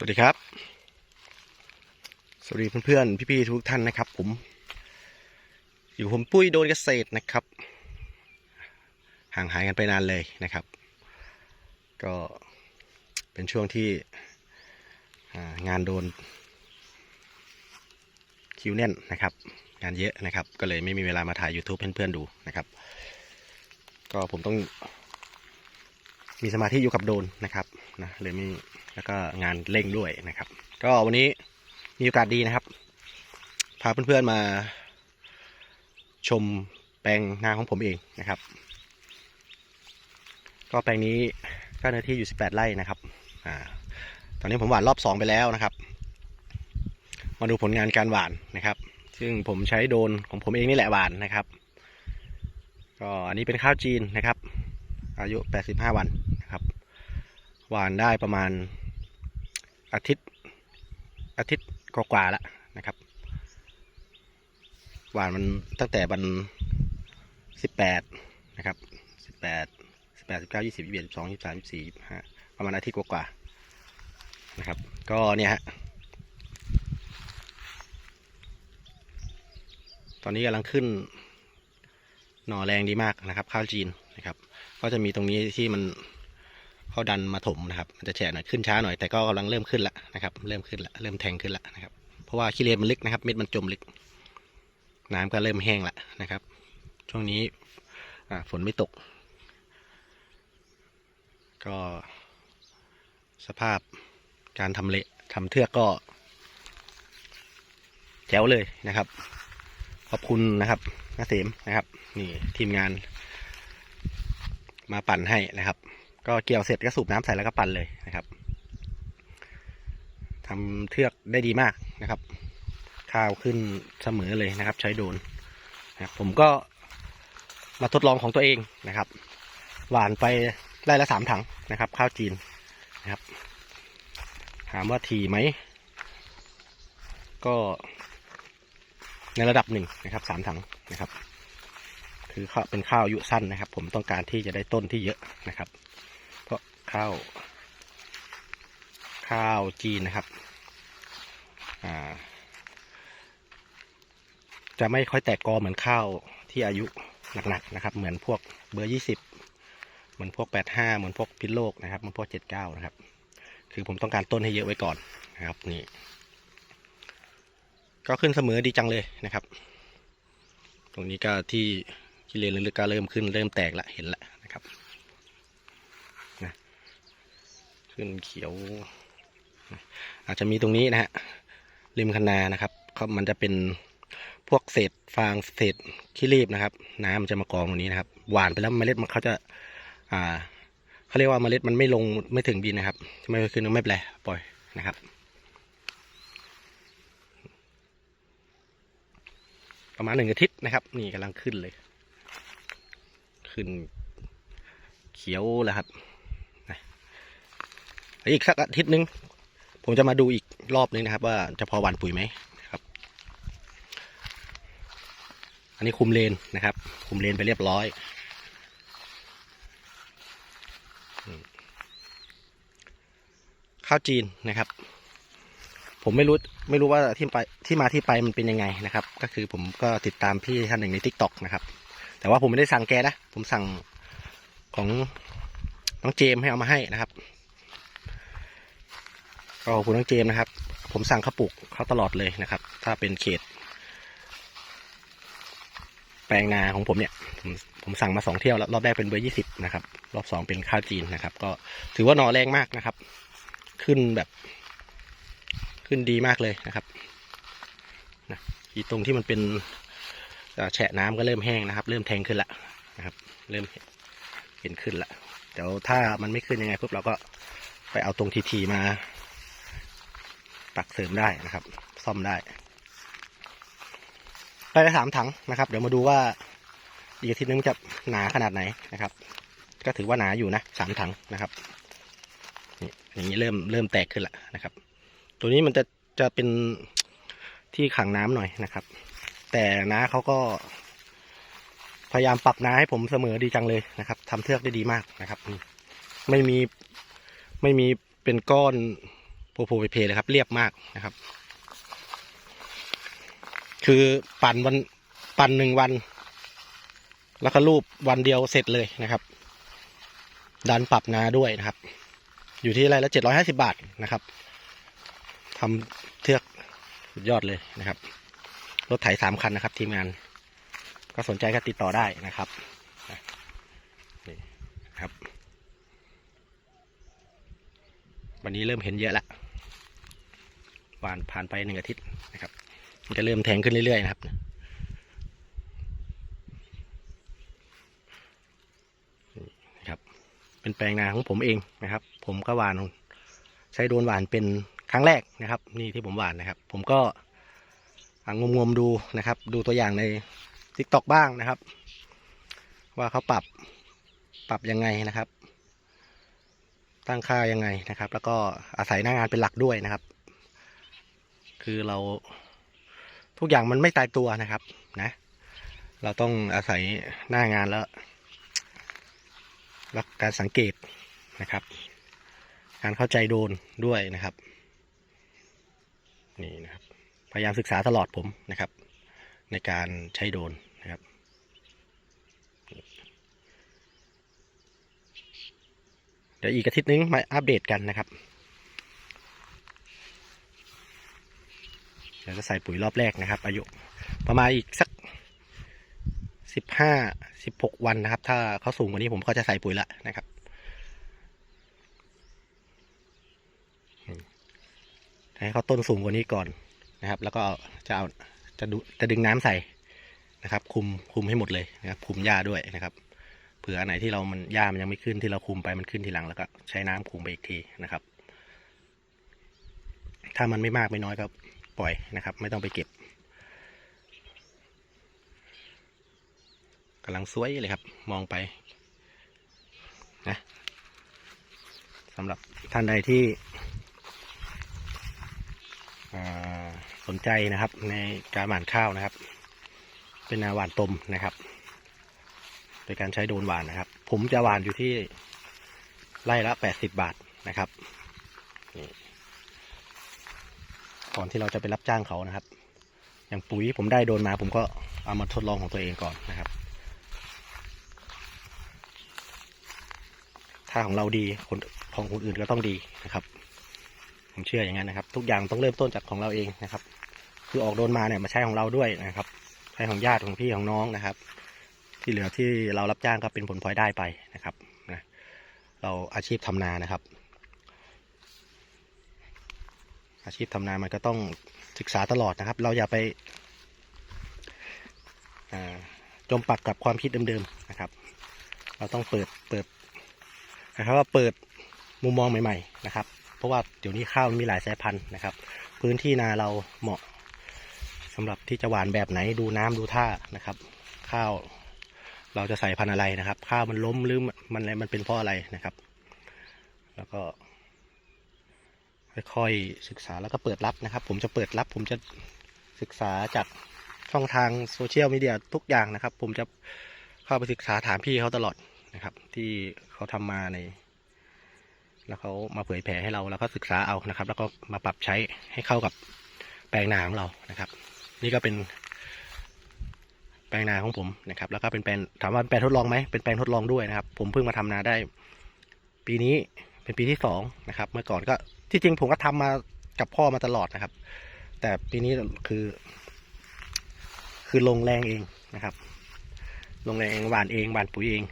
สวัสดีครับ สวัสดีเพื่อนๆ พี่ๆ ทุกท่านนะครับ ผม อยู่ผมปุ้ยโดนเกษตรนะครับ ห่างหายกันไปนานเลยนะครับ ก็เป็นช่วงที่งานโดน คิวแน่นนะครับ งานเยอะนะครับ ก็เลยไม่มีเวลามาถ่าย YouTube เพื่อนๆ ดูนะครับ ก็ผมต้อง มีสมาธิอยู่กับโดนนะครับนะเลยม่แล้วก็งานเร่งด้วยนะครับ ก็วันนี้มีโอกาสดีนะครับ พาเพื่อนๆมาชมแปลงนาของผมเองนะครับ ก็แปลงนี้ก็เนื้อที่อยู่ 18 ไร่นะครับอ่าตอนนี้ผมหว่านรอบ 2 ไปแล้วนะครับ มาดูผลงานการหว่านนะครับ ซึ่งผมใช้โดนของผมเองนี่แหละหว่านนะครับ ก็อันนี้เป็นข้าวจีนนะครับ อายุ 85 วัน ครับหวานได้ประมาณอาทิตย์อาทิตย์กว่าๆแล้วนะครับหวานมันตั้งแต่วัน18นะครับ18 18 19 20 21 22 23 24 25ประมาณอาทิตย์กว่าๆนะครับ ก็เนี่ยฮะตอนนี้กำลังขึ้นหน่อแรงดีมากนะครับ ข้าวจีนนะครับ ก็จะมีตรงนี้ที่มัน เขาดันมาถมนะครับมันจะแฉะหน่อยขึ้นช้าหน่อยแต่ก็กำลังเริ่มขึ้นแล้วนะครับ เริ่มขึ้นแล้วเริ่มแทงขึ้นแล้วนะครับ เพราะว่าขี้เลนมันลึกนะครับ เม็ดมันจมลึก น้ำก็เริ่มแห้งล้วนะครับ ช่วงนี้อ่าฝนไม่ตก ก็สภาพการทำเละทำเทือกก็แจ๋วเลยนะครับ ขอบคุณนะครับนาเสมนะครับ นี่ทีมงานมาปั่นให้นะครับ ก็เกี่ยวเสร็จก็สูบน้ำใส่แล้วก็ปั่นเลยนะครับทำเทือกได้ดีมากนะครับ ข้าวขึ้นเสมอเลยนะครับ ใช้โดนนะผมก็มาทดลองของตัวเองนะครับ หวานไปไร่ละสามถังนะครับ ข้าวจีนนะครับ ถามว่าทีไหม ก็ในระดับหนึ่งนะครับสามถังนะครับ คือข้าวเป็นข้าวอายุสั้นนะครับ ผมต้องการที่จะได้ต้นที่เยอะนะครับ ข้าวข้าวจีนนะครับ อ่า จะไม่ค่อยแตกกอเหมือนข้าวที่อายุหนักๆนะครับ เหมือนพวกเบอร์ยี่สิบเหมือนพวกแปดห้าเหมือนพวกพิษโลกนะครับ เหมือนพวกเจ็ดเก้านะครับ คือผมต้องการต้นให้เยอะไว้ก่อนนะครับ นี่ ก็ขึ้นเสมอดีจังเลยนะครับ ตรงนี้ก็ที่กิเลนลึกๆก็เริ่มขึ้นเริ่มแตกละเห็นละ ขึ้นเขียว อาจจะมีตรงนี้นะฮะริมคนานะครับเขามันจะเป็นพวกเศษฟางเศษขี้รีบนะครับ น้ำมันจะมากองตรงนี้นะครับ หวานไปแล้วเมล็ดมันเขาจะ อ่าเขาเรียกว่าเมล็ดมันไม่ลงไม่ถึงดินนะครับไม่ขึ้นไม่เป็นไรปล่อยนะครับประมาณหนึ่งอาทิตย์นะครับ นี่กำลังขึ้นเลย ขึ้นเขียวแล้วครับ อีกสักอาทิตย์หนึ่งผมจะมาดูอีกรอบนึงนะครับ ว่าจะพอหวานปุ๋ยไหมครับ อันนี้คุมเลนนะครับ คุมเลนไปเรียบร้อย ข้าวจีนนะครับ ผมไม่รู้ไม่รู้ว่าที่ไปที่มาที่ไปมันเป็นยังไงนะครับ ก็คือผมก็ติดตามพี่ท่านหนึ่งในทิกตอกนะครับ แต่ว่าผมไม่ได้สั่งแกนะ ผมสั่งของน้องเจมให้เอามาให้นะครับ ก็ขอบคุณน้องเจมนะครับ ผมสั่งเขาปลูกเขาตลอดเลยนะครับ ถ้าเป็นเขต แปลงนาของผมเนี่ย ผมผมสั่งมาสองเที่ยวแล้วรอบแรกเป็นเบอร์ยี่สิบนะครับ รอบสองเป็นข้าวจีนนะครับ ก็ถือว่าหนอแรงมากนะครับ ขึ้นแบบ ขึ้นดีมากเลยนะครับนะอีตรงที่มันเป็นแฉะน้ำก็เริ่มแห้งนะครับ เริ่มแทงขึ้นละนะครับ เริ่มเห็นขึ้นละเดี๋ยวถ้ามันไม่ขึ้นยังไงปุ๊บเราก็ไปเอาตรงทีทีมา ตักเสริมได้นะครับ ซ่อมได้ได้ละสามถังนะครับ เดี๋ยวมาดูว่าอีกอาทิตย์นึงจะหนาขนาดไหนนะครับ ก็ถือว่าหนาอยู่นะสามถังนะครับนี่อย่างนี้เริ่มเริ่มแตกขึ้นละนะครับ ตัวนี้มันจะจะเป็นที่ขังน้ำหน่อยนะครับ แต่น้าเขาก็ พยายามปรับน้าให้ผมเสมอดีจังเลยนะครับทำเทือกได้ดีมากนะครับ ไม่มีไม่มีเป็นก้อน โพเพเลยครับ เรียบมากนะครับ คือปั่นวันปั่นหนึ่งวัน แล้วก็รูปวันเดียวเสร็จเลยนะครับ ดันปรับนาด้วยนะครับ อยู่ที่ไรละเจ็ดร้อยห้าสิบาทนะครับทำเทือกสุดยอดเลยนะครับ รถไถสามคันนะครับ ทีมงาน ก็สนใจก็ติดต่อได้นะครับนี่ครับ วันนี้เริ่มเห็นเยอะละวานผ่านไปหนึ่งอาทิตย์นะครับ มันจะเริ่มแทงขึ้นเรื่อยๆนะครับนี่ครับ เป็นแปลงนาของผมเองนะครับ ผมก็หวานใช้โดนหวานเป็นครั้งแรกนะครับ นี่ที่ผมหวานนะครับ ผมก็งมงมๆดูนะครับ ดูตัวอย่างใน t ิ k t o k บ้างนะครับ ว่าเขาปรับปรับยังไงนะครับ ตั้งค่ายังไงนะครับ แล้วก็อาศัยหน้างานเป็นหลักด้วยนะครับ คือเรา ทุกอย่างมันไม่ตายตัวนะครับ นะ เราต้องอาศัยหน้างานแล้วแล้วการสังเกตนะครับ การเข้าใจโดนด้วยนะครับ นี่นะครับ พยายามศึกษาตลอดผมนะครับ ในการใช้โดนนะครับเดี๋ยวอีกอาทิตย์นึงมาอัปเดตกันนะครับ เดี๋ยวจะใส่ปุ๋ยรอบแรกนะครับ อายุประมาณอีกสักสิบห้าสิบหกวันนะครับ ถ้าเขาสูงกว่านี้ผมก็จะใส่ปุ๋ยละนะครับให้เขาต้นสูงกว่านี้ก่อนนะครับ แล้วก็จะเอาจะดูจะดึงน้ำใส่นะครับ คุมคุมให้หมดเลยนะครับคุมหญ้าด้วยนะครับเผื่ออันไหนที่เรามันหญ้ามันยังไม่ขึ้นที่เราคุมไปมันขึ้นทีหลังแล้วก็ใช้น้ำคุมไปอีกทีนะครับ ถ้ามันไม่มากไม่น้อยก็ ปล่อยนะครับ ไม่ต้องไปเก็บกำลังสวยเลยครับ มองไปนะสำหรับท่านใดที่สนใจนะครับ ในการหว่านข้าวนะครับ เป็นนาหว่านตมนะครับโดยการใช้โดนหวานนะครับ ผมจะหวานอยู่ที่ไร่ละแปดสิบบาทนะครับนี่ ก่อนที่เราจะไปรับจ้างเขานะครับ อย่างปุ๋ยผมได้โดนมา ผมก็เอามาทดลองของตัวเองก่อนนะครับ ถ้าของเราดีคนของคนอื่นก็ต้องดีนะครับ ผมเชื่ออย่างนั้นนะครับ ทุกอย่างต้องเริ่มต้นจากของเราเองนะครับ คือออกโดนมาเนี่ยมาใช้ของเราด้วยนะครับ ใช้ของญาติของพี่ของน้องนะครับ ที่เหลือที่เรารับจ้างก็เป็นผลพลอยได้ไปนะครับนะเราอาชีพทำนานะครับ อาชีพทำนามันก็ต้องศึกษาตลอดนะครับ เราอย่าไปจมปักกับความคิดเดิมๆนะครับ เราต้องเปิดเปิดนะครับว่าเปิดมุมมองใหม่ ๆ นะครับ เพราะว่าเดี๋ยวนี้ข้าวมันมีหลายสายพันธุ์นะครับ พื้นที่นาเราเหมาะสำหรับที่จะหวานแบบไหนดูน้ำดูท่านะครับ ข้าวเราจะใส่พันธุ์อะไรนะครับ ข้าวมันล้มหรือมันอะไรมันเป็นเพราะอะไรนะครับ แล้วก็ ค่อยๆศึกษาแล้วก็เปิดรับนะครับ ผมจะเปิดรับ ผมจะศึกษาจากช่องทางโซเชียลมีเดียทุกอย่างนะครับ ผมจะเข้าไปศึกษาถามพี่เขาตลอดนะครับ ที่เขาทำมาใน แล้วเขามาเผยแผ่ให้เราแล้วก็ศึกษาเอานะครับ แล้วก็มาปรับใช้ให้เข้ากับแปลงนาของเรานะครับ นี่ก็เป็นแปลงนาของผมนะครับ แล้วก็เป็นแปลงถามว่าเป็นแปลงทดลองไหมเป็นแปลงทดลองด้วยนะครับ ผมเพิ่งมาทำนาได้ ปีนี้เป็นปีที่สองนะครับ เมื่อก่อนก็ ที่จริงผมก็ทำมากับพ่อมาตลอดนะครับ แต่ปีนี้คือ คือลงแรงเองนะครับ ลงแรงเองหว่านเองหว่านปุ๋ยเอง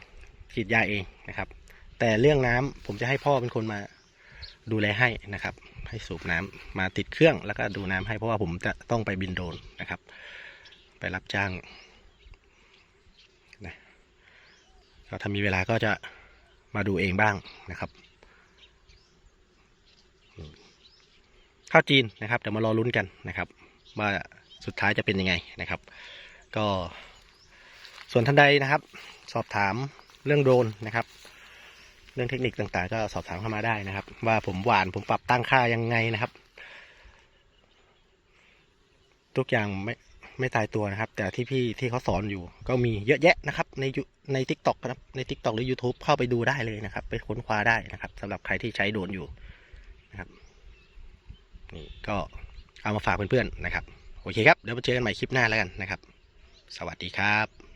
ฉีดยาเองนะครับ แต่เรื่องน้ำผมจะให้พ่อเป็นคนมาดูแลให้นะครับ ให้สูบน้ำมาติดเครื่องแล้วก็ดูน้ำให้เพราะว่าผมจะต้องไปบินโดนนะครับ ไปรับจ้างนะก็ถ้ามีเวลาก็จะมาดูเองบ้างนะครับอืม ข้าวจีนนะครับเดี๋ยวมารอลุ้นกันนะครับว่าสุดท้ายจะเป็นยังไงนะครับ ก็ส่วนท่านใดนะครับ สอบถามเรื่องโดรนนะครับ เรื่องเทคนิคต่างๆ ก็สอบถามเข้ามาได้นะครับ ว่าผมหวานผมปรับตั้งค่ายังไงนะครับ ทุกอย่างไม่ไม่ตายตัวนะครับ แต่ที่พี่ที่เขาสอนอยู่ ก็มีเยอะแยะนะครับ ในยูในทิกตอกนะครับในทิกตอกหรือ YouTube เข้าไปดูได้เลยนะครับ ไปค้นคว้าได้นะครับสำหรับใครที่ใช้โดรนอยู่นะครับ นี่ก็เอามาฝากเพื่อนๆนะครับ โอเคครับ เดี๋ยวมาเจอกันใหม่คลิปหน้าแล้วกันนะครับ สวัสดีครับ